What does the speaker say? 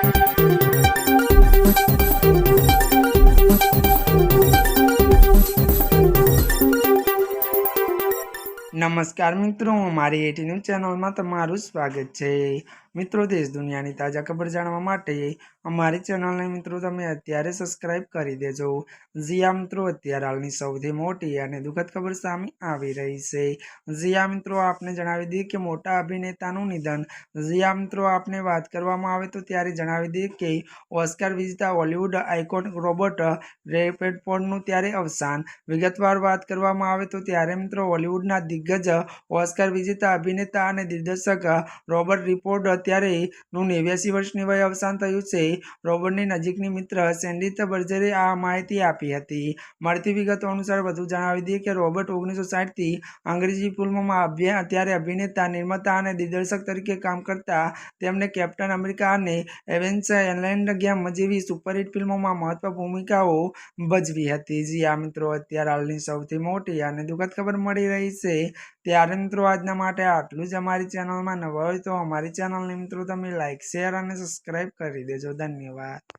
નમસ્કાર મિત્રો મારી એટી ન્યૂઝ ચેનલમાં તમારું સ્વાગત છે. મિત્રો દેશ દુનિયાની તાજા ખબર જાણવા માટે અમારી ચેનલને મિત્રો તમે અત્યારે સબસ્ક્રાઇબ કરી દેજો. જીયા મિત્રો, અત્યારે હાલની સૌથી મોટી અને દુઃખદ ખબર સામે આવી રહી છે. જીયા મિત્રો, આપને જણાવી દઈએ કે મોટા અભિનેતાનું નિધન. જીયા મિત્રો, આપને વાત કરવામાં આવે તો ત્યારે જણાવી દઈએ કે ઓસ્કાર વિજેતા હોલિવૂડ આઇકોન રોબર્ટ રેપેડફોર્ડનું ત્યારે અવસાન. વિગતવાર વાત કરવામાં આવે તો ત્યારે મિત્રો હોલિવૂડના દિગ્ગજ ઓસ્કાર વિજેતા અભિનેતા અને દિગ્દર્શક રોબર્ટ રિપોર્ટ અત્યારે નું નેવ્યાસી વર્ષની વય અવસાન થયું છે. રોબર્ટની નજીકની મિત્ર સેન્ડિત બર્જરે આ માહિતી આપી હતી. મળતી વિગતો અનુસાર વધુ જણાવી દઈએ કે રોબર્ટ ઓગણીસો સાઠથી અંગ્રેજી ફિલ્મોમાં અભ્યા ત્યારે અભિનેતા, નિર્માતા અને દિગ્દર્શક તરીકે કામ કરતા. તેમણે કેપ્ટન અમેરિકા અને એવેન્સ એલેન્ડ ગેમ જેવી સુપરહિટ ફિલ્મોમાં મહત્વ ભૂમિકાઓ ભજવી હતી. જી આ મિત્રો, અત્યારે હાલની સૌથી મોટી અને દુઃખદ ખબર મળી રહી છે. ત્યારે મિત્રો, આજના માટે આટલું જ. અમારી ચેનલમાં નવા હોય તો અમારી ચેનલને મિત્રો તમે લાઇક શેર અને સબસ્ક્રાઇબ કરી દેજો. ધન્યવાદ.